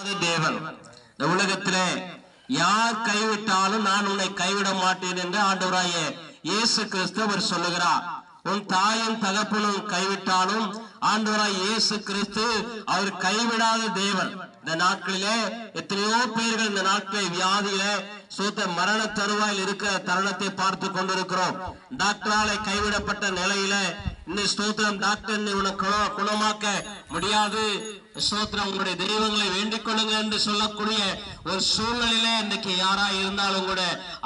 தேவன். இந்த உலகத்திலே யார் கைவிட்டாலும் நான் உன்னை கைவிட மாட்டேன் என்று ஆண்டவராய இயேசு கிறிஸ்து அவர் சொல்லுகிறார். உன் தாயும் தகப்பனும் கைவிட்டாலும் ஆண்டவராய் இயேசு கிறிஸ்து அவர் கைவிடாத தேவன். இந்த நாட்களிலே எத்தனையோ பேர்கள் இந்த நாட்களை வியாதியில சூத்த மரண தருவாயில் இருக்கிற தருணத்தை பார்த்து கொண்டிருக்கிறோம். டாக்டரால கைவிடப்பட்ட நிலையில இந்த ஸ்தோத்திரம் டாக்டர் உனக்கு குணமாக்க முடியாது. ஸ்தோத்திரம் உங்களுடைய தெய்வங்களை வேண்டிக் கொள்ளுங்க என்று சொல்லக்கூடிய ஒரு சூழ்நிலையில இன்னைக்கு யாரா இருந்தாலும் கூட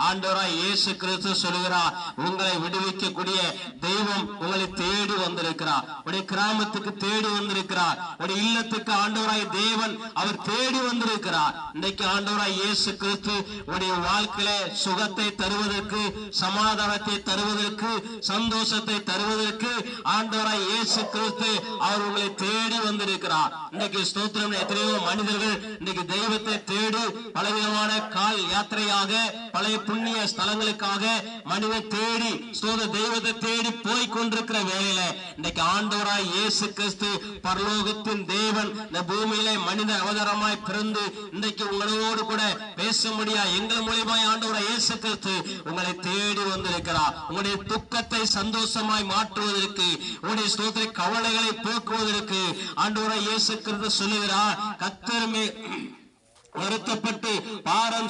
ஆண்டோரா இயேசு கிறிஸ்து சொல்லுகிறார் உங்களை விடுவிக்கக்கூடிய தெய்வம் உங்களை தேடி வந்திருக்கிறார். உடைய கிராமத்துக்கு தேடி வந்திருக்கிறார். உடைய இல்லத்துக்கு ஆண்டவராய் தேவன் அவர் தேடி வந்திருக்கிறார். இன்னைக்கு ஆண்டவராய் இயேசு கிறிஸ்து உடைய வாழ்க்கையில சுகத்தை தருவதற்கு சமாதானத்தை தருவதற்கு சந்தோஷத்தை தருவதற்கு ஆண்டவராய் இயேசு கிறிஸ்து அவர் உங்களை தேடி வந்திருக்கிறார். இன்னைக்கு ஸ்தோத்திரம் எத்தனையோ மனிதர்கள் இன்னைக்கு தெய்வத்தை தேடி பலவிதமான கால் யாத்திரையாக பழைய புண்ணிய ஸ்தலங்களுக்காக மனித தேடி ஸ்தோத தெய்வத்தை தேடி போய் கொண்டிருக்கிற வேலையில இன்னைக்கு ஆண்டவராய் இயேசு கிறிஸ்து பரலோகத்தின் தேவன் இந்த பூமியில மனித அவதாரமாய் பிறந்து இன்னைக்கு உங்களோடு கூட பேச முடியா எங்கள் மூலியமாய் ஆண்டவராய் இயேசு கிறிஸ்து உங்களை தேடி வந்திருக்கிறார். உங்களுடைய துக்கத்தை சந்தோஷமாய் மாற்றுவதற்கு உங்களுடைய ஸ்தோத்திர கவலைகளை போக்குவதற்கு ஆண்டவராய் இயேசு கிறிஸ்து சொல்லுகிறார். கத்தருமே வருத்தப்பட்டு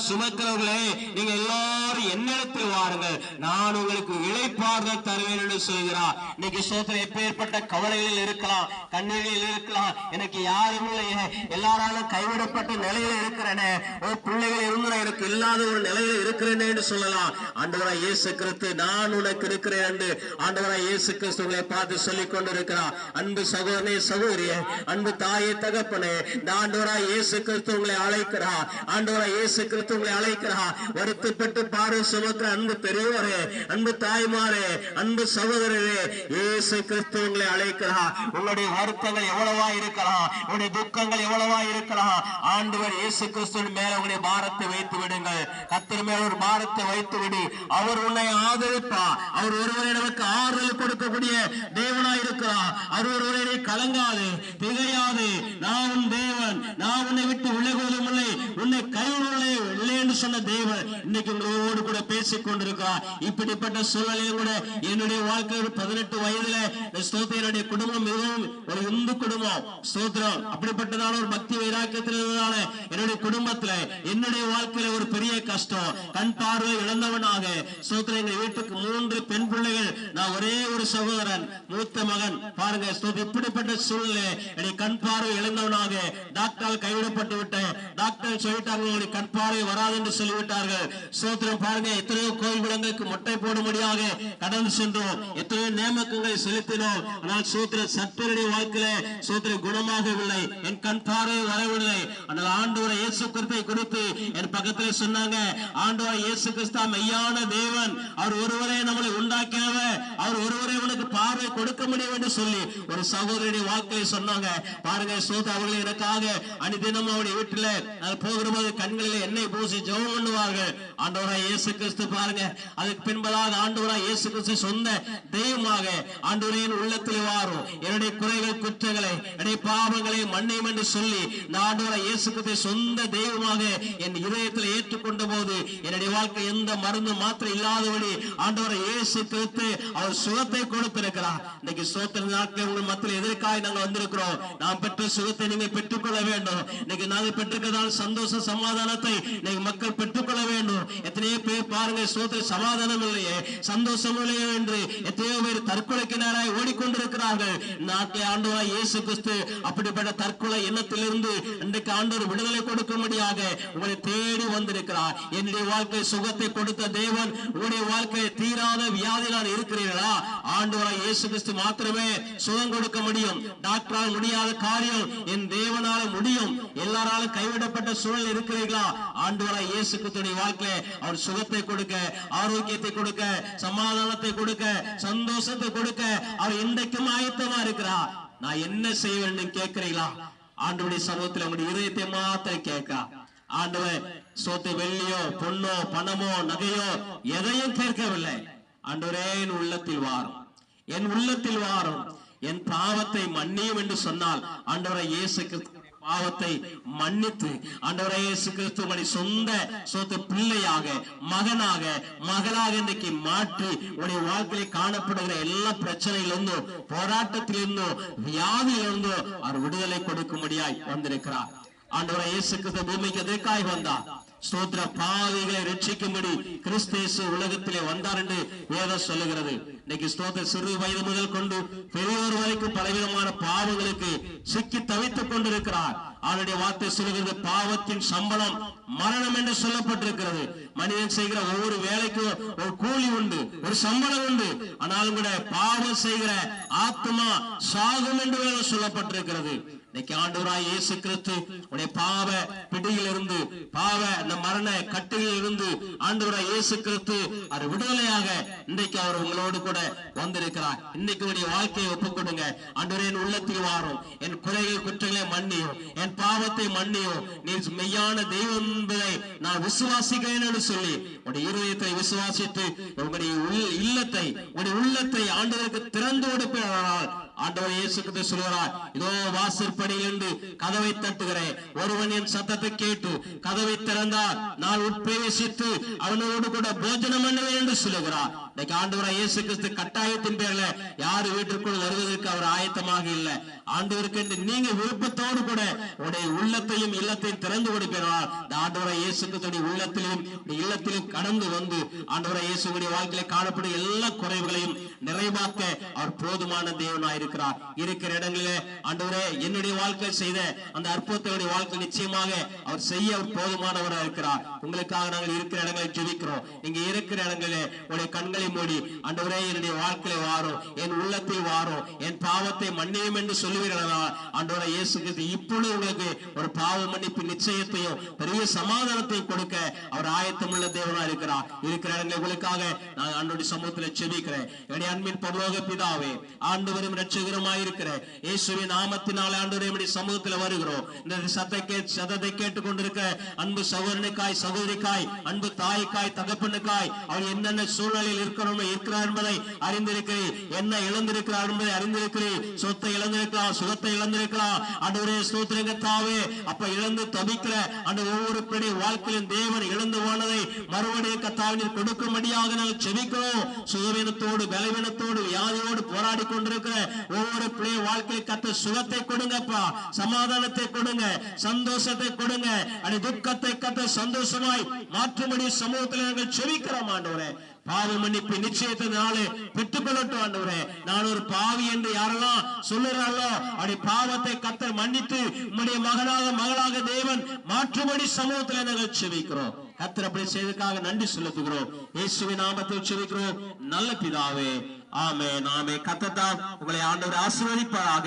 பாரம் சுமக்கிறவர்களே நீங்க எல்லாரும் என்னிடத்தில் வாருங்கள். நான் உங்களுக்கு இழைப்பார்கள் தருவேன் என்று சொல்கிறார். இன்னைக்கு சோதனை எப்பேற்பட்ட கவலைகளில் இருக்கலாம் கண்ணீரில் இருக்கலாம். எனக்கு யாரும் இல்லையே எல்லாராலும் கைவிடப்பட்ட நிலையில இருக்கிறேனே. ஒரு பிள்ளைகள் இருந்து எனக்கு இல்லாத ஒரு நிலையில இருக்கிறேனே என்று சொல்லலாம். ஆண்டவராய் இயேசு கிறிஸ்து நான் உனக்கு இருக்கிறேன் என்று ஆண்டவராய் இயேசு கிறிஸ்துவை உங்களை பார்த்து சொல்லிக் கொண்டிருக்கிறார். அன்பு சகோதரனே சகோதரியே அன்பு தாயே தகப்பனே இந்த ஆண்டவராய் இயேசு கிறிஸ்து உங்களை அழைக்கிறார். ஆண்டவராய் இயேசு கிறிஸ்து உங்களை அழைக்கிறார். வருத்தப்பட்டு பாரு சுமக்கிற அன்பு பெரியவரே அன்பு தாய்மாரே அன்பு சகோதரரே இயேசு கிறிஸ்து உங்களை அழைக்கிறார். உங்களுடைய வருத்தங்கள் எவ்வளவா இருக்கலாம் உங்களுடைய துக்கங்கள் எவ்வளவா இருக்கலாம் ஆண்டவர் இயேசு கிறிஸ்துவின் மேல உங்களுடைய பாரத்தை வைத்து விடுங்கள். கத்தர் மேல ஒரு பாரத்தை வைத்து விடு. அவர் உன்னை ஆதரிப்பார். அவர் ஒருவரை நமக்கு ஆறுதல் கொடுக்கக்கூடிய தேவனா இருக்கிறார். அவர் ஒருவரை கலங்காது திகையாது. நான் உன் தேவன். நான் உன்னை விட்டு விலகுவதும் இல்லை. உன்னை கைவிடுவதில்லை இல்லை என்று சொன்ன தேவன் இன்னைக்கு உங்களோடு கூட பேசிக் கொண்டிருக்கிறார் இப்படிப்பட்ட சூழ்நிலையும் கூட என்னுடைய வாழ்க்கையில் பதினெட்டு வயதுல இந்த என்னுடைய குடும்பம் மிகவும் ஒரு இந்து குடும்பம். ஸ்தோத்திரம். அப்படிப்பட்டதான ஒரு பக்தி வைராக்கியத்தில் இருந்ததால என்னுடைய குடும்பத்துல என்னுடைய வாழ்க்கையில ஒரு பெரிய கஷ்டம். கண் பார்வை இழந்தவனாக ஸ்தோத்திரம் எங்க வீட்டுக்கு மூன்று பெண் பிள்ளைகள். நான் ஒரே ஒரு சகோதரன் மூத்த மகன். பாருங்க இப்படிப்பட்ட சூழ்நிலை என்னுடைய கண் பார்வை இழந்தவனாக டாக்டரால் கைவிடப்பட்டு விட்டேன். டாக்டர் சொல்லி சொல்லிவிட்டார்கள் உங்களுக்கு கண் பார்வை வராது என்று சொல்லிவிட்டார்கள். சோத்திரம் பாருங்க எத்தனையோ கோயில் விலங்குக்கு மொட்டை போடும்படியாக கடந்து சென்றோம். எத்தனையோ நியமக்கங்களை செலுத்தினோம். ஆனால் சூத்திர சத்துருடைய வாழ்க்கையில சூத்திர குணமாகவில்லை. என் கண் பார்வை வரவில்லை. ஆனால் ஆண்டவரை இயேசு கிறிஸ்தை குறித்து என் பக்கத்தில் சொன்னாங்க ஆண்டவரை இயேசு கிறிஸ்தா மெய்யான தேவன். அவர் ஒருவரே நம்மளை உண்டாக்கியவ அவர் ஒருவரே உனக்கு பார்வை கொடுக்க முடியும் என்று சொல்லி ஒரு சகோதரனுடைய வாழ்க்கையை சொன்னாங்க. பாருங்க சோத அவர்கள் எனக்காக அனுதினம் அவருடைய வீட்டில் அது போகிற போது கண்களில் எண்ணெய் பூசி ஜெபம் பண்ணுவார்கள். ஆண்டவராய் இயேசு கிறிஸ்து பாருங்க. அதுக்கு பின்பதாக ஆண்டவராய் இயேசு கிறிஸ்து சொந்த தெய்வமாக ஆண்டவரையின் உள்ளத்தில் வாரும். என்னுடைய குறைகள் குற்றங்களை என்னுடைய பாவங்களை மன்னியும் என்று சொல்லி நான் ஆண்டவராய் இயேசு கிறிஸ்து சொந்த தெய்வமாக என் இதயத்தில் ஏற்றுக்கொண்ட போது என்னுடைய வாழ்க்கை எந்த மருந்து மாத்திரம் இல்லாதபடி ஆண்டவரை இயேசு கிறிஸ்து அவர் சுகத்தை கொடுத்திருக்கிறார். இன்னைக்கு சோத்திர நாட்கள் உங்கள் மத்தியில் எதற்காக நாங்கள் வந்திருக்கிறோம்? நாம் பெற்ற சுகத்தை நீங்கள் பெற்றுக்கொள்ள வேண்டும். இன்னைக்கு நாங்கள் பெற்றிருக்கிறதால் சந்தோஷம் சந்தோஷ சமாதானத்தை இன்னைக்கு மக்கள் பெற்றுக்கொள்ள வேண்டும். எத்தனையோ பேர் பாருங்க சோத்திர சமாதானம் இல்லையே சந்தோஷம் இல்லையே என்று எத்தனையோ பேர் தற்கொலைக்கு நேராய் ஓடிக்கொண்டிருக்கிறார்கள். நாட்டில் ஆண்டவராய் இயேசு கிறிஸ்து அப்படிப்பட்ட தற்கொலை எண்ணத்திலிருந்து இன்றைக்கு ஆண்டவர் விடுதலை கொடுக்கும்படியாக உங்களை தேடி வந்திருக்கிறார். என்னுடைய வாழ்க்கை சுகத்தை கொடுத்த தேவன் உங்களுடைய வாழ்க்கை தீராத வியாதினால் இருக்கிறீர்களா? ஆண்டவராய் இயேசு கிறிஸ்து மாத்திரமே சுகம் கொடுக்க முடியும். டாக்டரால் முடியாத காரியம் என் தேவனால முடியும். எல்லாராலும் கைவிடப்பட்ட சூழல் இருக்கிறீர்களா? ஆண்டவராய் இயேசு கிறிஸ்துடைய வாழ்க்கையை அவர் சுகத்தை கொடுக்க ஆரோக்கியத்தை கொடுக்க சமாதானத்தை கொடுக்க சந்தோஷத்தை கொடுக்க அவர் இன்றைக்கும் ஆயத்தமா இருக்கிறா நான் என்ன செய்ய வேண்டும் கேட்கிறீங்களா ஆண்டவருடைய சமூகத்தில் உங்களுடைய இதயத்தை மாத்திரம் கேட்க ஆண்டவர் சோத்து வெள்ளியோ பொண்ணோ பணமோ நகையோ எதையும் கேட்கவில்லை. ஆண்டவரே என் உள்ளத்தில் வாரும். என் உள்ளத்தில் வாரும். என் பாவத்தை மன்னியும் என்று சொன்னால் ஆண்டவரை இயேசு பாவத்தை மன்னித்து ஆண்டவரே இயேசு கிறிஸ்து சொந்த சொத்து பிள்ளையாக மகனாக மகளாக இன்றைக்கு மாற்றி உடைய வாழ்க்கையில காணப்படுகிற எல்லா பிரச்சனையிலிருந்தும் போராட்டத்திலிருந்தும் வியாதியிலிருந்தும் அவர் விடுதலை கொடுக்கும்படியாய் வந்திருக்கிறார். ஆண்டவரை இயேசு கிறிஸ்து பூமிக்கு எதற்காய் வந்தார். ஸ்தோத்திர பாவிகளை ரட்சிக்கும்படி கிறிஸ்தேசு உலகத்திலே வந்தார் என்று வேதம் சொல்லுகிறது. இன்னைக்கு ஸ்தோத்திர சிறு வயது முதல் கொண்டு பெரியோர் வரைக்கும் பலவிதமான பாவங்களுக்கு சிக்கி தவித்துக் கொண்டிருக்கிறார். அவருடைய வார்த்தை சொல்லுகிறது பாவத்தின் சம்பளம் மரணம் என்று சொல்லப்பட்டிருக்கிறது. மனிதன் செய்கிற ஒவ்வொரு வேலைக்கும் ஒரு கூலி உண்டு ஒரு சம்பளம் உண்டு. ஆனாலும் கூட பாவம் செய்கிற ஆத்மா சாகும் என்று சொல்லப்பட்டிருக்கிறது. இன்னைக்கு ஆண்டவராய் இயேசு கிறிஸ்து உடைய பாவ பிடியில் இருந்து பாவ அந்த மரண கட்டிலில் இருந்து ஆண்டவராய் இயேசு கிறிஸ்து அவர் விடுதலையாக இன்றைக்கு அவர் உங்களோடு கூட வந்திருக்கிறார். இன்னைக்கு உடைய வாழ்க்கையை ஒப்புக் கொடுங்க ஆண்டவரே என் உள்ளத்தில் வாரும். என் குற்றங்களை மன்னியும் என் பாவத்தை மன்னியும் நீ மெய்யான தெய்வம் என்பதை நான் விசுவாசிக்கிறேன் என்று சொல்லி உடைய இருதயத்தை விசுவாசித்து உங்களுடைய இல்லத்தை உங்களுடைய உள்ளத்தை ஆண்டவருக்கு திறந்து கொடுப்பால் ஆண்டவர் இயேசு கிறிஸ்து சொல்கிறார் இதோ வாசற்படியில் இருந்து கதவை தட்டுகிறேன். ஒருவன் என் சத்தத்தை கேட்டு கதவை திறந்தால் நான் உட்பிரவேசித்து அவனோடு கூட போஜனம் பண்ணுவேன் என்று சொல்லுகிறார் இன்னைக்கு ஆண்டவராய் இயேசு கிறிஸ்து கட்டாயத்தின் பேர்ல யாரு வீட்டிற்குள் வருவதற்கு அவர் ஆயத்தமாக இல்லை. ஆண்டவருக்கு என்று நீங்க விருப்பத்தோடு கூட உடைய உள்ளத்தையும் இல்லத்தையும் திறந்து கொடுக்கிறார் இந்த ஆண்டவராய் இயேசு கிறிஸ்துடைய உள்ளத்திலும் இல்லத்திலும் கடந்து வந்து ஆண்டவராய் இயேசுடைய வாழ்க்கையில காணப்படும் எல்லா குறைவுகளையும் நிறைவாக்க அவர் போதுமான தேவனாயிருக்கிறார். இருக்கிற இடங்களிலே ஆண்டவரே என்னுடைய வாழ்க்கை செய்த அந்த அற்புதத்தையுடைய வாழ்க்கை நிச்சயமாக அவர் செய்ய அவர் போதுமானவராக இருக்கிறார். உங்களுக்காக நாங்கள் இருக்கிற இடங்களில் ஜெபிக்கிறோம். நீங்க இருக்கிற இடங்களில் உடைய கண்களை மூடி ஆண்டவரே என்னுடைய வாழ்க்கையில வாரும். என் உள்ளத்தில் வாரும். என் பாவத்தை மன்னியும் என்று சொல்லுவீர்களா? ஆண்டவரே இயேசு கிறிஸ்து இப்பொழுது உங்களுக்கு ஒரு பாவ மன்னிப்பு நிச்சயத்தையும் பெரிய சமாதானத்தையும் கொடுக்க அவர் ஆயத்தமுள்ள தேவனா இருக்கிறார். இருக்கிற இடங்களை உங்களுக்காக நான் அன்றைய சமூகத்தில் செபிக்கிறேன் என்னுடைய அன்பின் பரலோக பிதாவே ஆண்டு வரும் இருக்கிற இயேசுவின் நாமத்தினால் ஆண்டு நம்முடைய சமூகத்தில் வருகிறோம். இந்த சத்தை சதத்தை கேட்டுக் கொண்டிருக்க அன்பு சகோதரனுக்காய் சகோதரிக்காய் அன்பு தாய்க்காய் தகப்பனுக்காய் அவர் என்னென்ன சூழ்நிலையில் இருக்கிறோம் இருக்கிறார் என்பதை அறிந்திருக்கிறேன் என்ன இழந்திருக்கிறார் என்பதை அறிந்திருக்கிறேன் சொத்தை இழந்திருக்கலாம் சுகத்தை இழந்திருக்கலாம். ஆண்டவரே ஸ்தோத்திரங்கத்தாவே அப்ப இழந்து தவிக்கிற அந்த ஒவ்வொரு பிடி வாழ்க்கையிலும் தேவன் இழந்து போனதை மறுபடியும் கத்தாவினர் கொடுக்கும்படியாக நாங்கள் செவிக்கிறோம் சுகவீனத்தோடு பலவீனத்தோடு வியாதியோடு போராடி கொண்டிருக்கிற ஒவ்வொரு பிள்ளை வாழ்க்கையில் கத்த சுகத்தை அப்பா சமாதானத்தை கொடுங்க சந்தோஷத்தை கொடுங்க. அந்த துக்கத்தை கத்த சந்தோஷமாய் மாற்றும்படி சமூகத்தில் நாங்கள் செவிக்கிறோம் ஆண்டவரே. பாவ மன்னிப்பு நிச்சயத்தினாலே பெற்றுக் கொள்ளட்டும் ஆண்டவரே. நான் ஒரு பாவி என்று யாரெல்லாம் சொல்லுறாளோ அப்படி பாவத்தை கத்தர் மன்னித்து உம்முடைய மகனாக மகளாக தேவன் மாற்றும்படி சமூகத்தில் நாங்கள் செவிக்கிறோம் கத்தர் அப்படி செய்ததுக்காக நன்றி செலுத்துகிறோம். இயேசுவின் நாமத்தில் செவிக்கிறோம் நல்ல பிதாவே. ஆமே நாமே கத்தத்தான் உங்களை ஆண்டவர் ஆசீர்வதிப்பாராக.